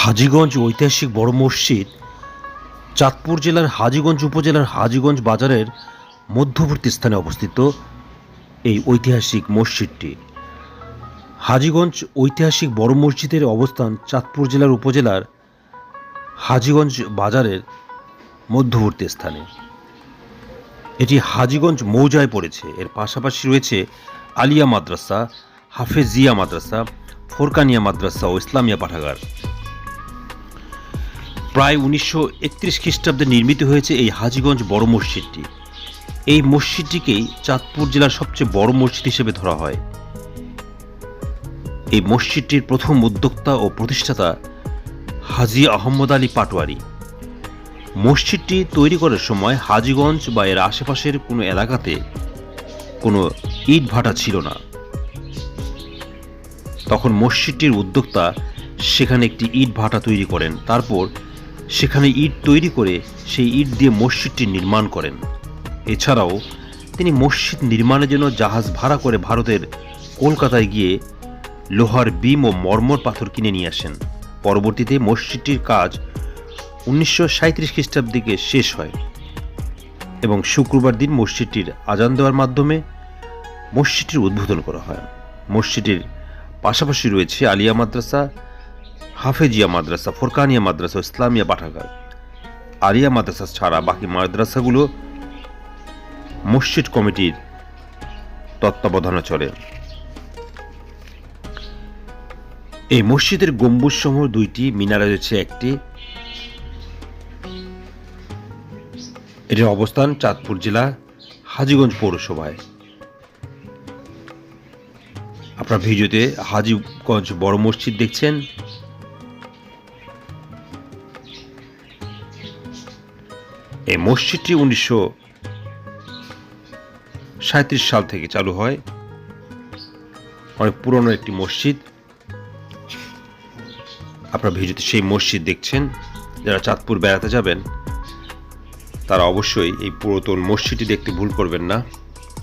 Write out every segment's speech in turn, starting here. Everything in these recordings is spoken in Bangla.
হাজিগঞ্জ হাজীগঞ্জ ঐতিহাসিক বড় মসজিদ চাঁদপুর জেলার হাজীগঞ্জ উপজেলার হাজীগঞ্জ বাজারের মধ্যবর্তী স্থানে অবস্থিত এই ঐতিহাসিক মসজিদটি। হাজিগঞ্জ ঐতিহাসিক বড় মসজিদের অবস্থান চাঁদপুর জেলার উপজেলার হাজীগঞ্জ বাজারের মধ্যবর্তী স্থানে। এটি হাজীগঞ্জ মৌজায় পড়েছে। এর পাশাপাশি রয়েছে আলিয়া মাদ্রাসা, হাফেজিয়া মাদ্রাসা, ফোরকানিয়া মাদ্রাসা ও ইসলামিয়া পাঠাগার। প্রায় উনিশশো একত্রিশ খ্রিস্টাব্দে নির্মিত হয়েছে এই হাজিগঞ্জ বড় মসজিদটি। এই মসজিদটিকেই চাঁদপুর জেলার সবচেয়ে বড় মসজিদ হিসেবে ধরা হয়। এই মসজিদটির প্রথম উদ্যোক্তা ও প্রতিষ্ঠাতা হাজি আহমদ আলী পাটোয়ারি। মসজিদটি তৈরি করার সময় হাজীগঞ্জ বা এর আশেপাশের কোনো এলাকাতে কোনো ইট ভাটা ছিল না। তখন মসজিদটির উদ্যোক্তা সেখানে একটি ইট ভাটা তৈরি করেন। তারপর সেখানে ইট তৈরি করে সেই ইট দিয়ে মসজিদটি নির্মাণ করেন। এছাড়াও তিনি মসজিদ নির্মাণের জন্য জাহাজ ভাড়া করে ভারতের কলকাতায় গিয়ে লোহার বিম ও মর্মর পাথর কিনে নিয়ে আসেন। পরবর্তীতে মসজিদটির কাজ উনিশশো সাঁত্রিশ খ্রিস্টাব্দিকে শেষ হয় এবং শুক্রবার দিন মসজিদটির আজান দেওয়ার মাধ্যমে মসজিদটির উদ্বোধন করা হয়। মসজিদের পাশাপাশি রয়েছে আলিয়া মাদ্রাসা, হাফেজিয়া মাদ্রাসা, ফোরকানিয়া মাদ্রাসা ইসলামিয়া পাঠাগার। আলিয়া মাদ্রাসা ছাড়া বাকি মাদ্রাসাগুলো মসজিদ কমিটির তত্ত্বাবধানে চলে। এই মসজিদের গম্বুজ সমূহ দুইটি, মিনারে রয়েছে একটি এটির অবস্থান চাঁদপুর জেলা, হাজিগঞ্জ পৌরসভায়। আপনার ভিডিওতে হাজীগঞ্জ বড় মসজিদ দেখছেন। এই মসজিদটি উনিশশো সাঁত্রিশ সাল থেকে চালু হয়। অনেক পুরনো একটি মসজিদ। আপনার ভিডিওতে সেই মসজিদ দেখছেন। যারা চাঁদপুর বেড়াতে যাবেন তারা অবশ্যই এই পুরাতন মসজিদটি দেখতে ভুল করবেন না।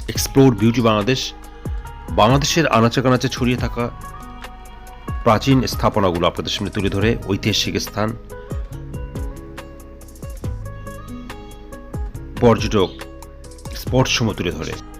এক্সপ্লোর বিউটি বাংলাদেশ বাংলাদেশের আনাচে কানাচে ছড়িয়ে থাকা প্রাচীন স্থাপনাগুলো আপনাদের সামনে তুলে ধরে ঐতিহাসিক স্থান। পর্যটক স্পটসমূহ তুলে ধরে।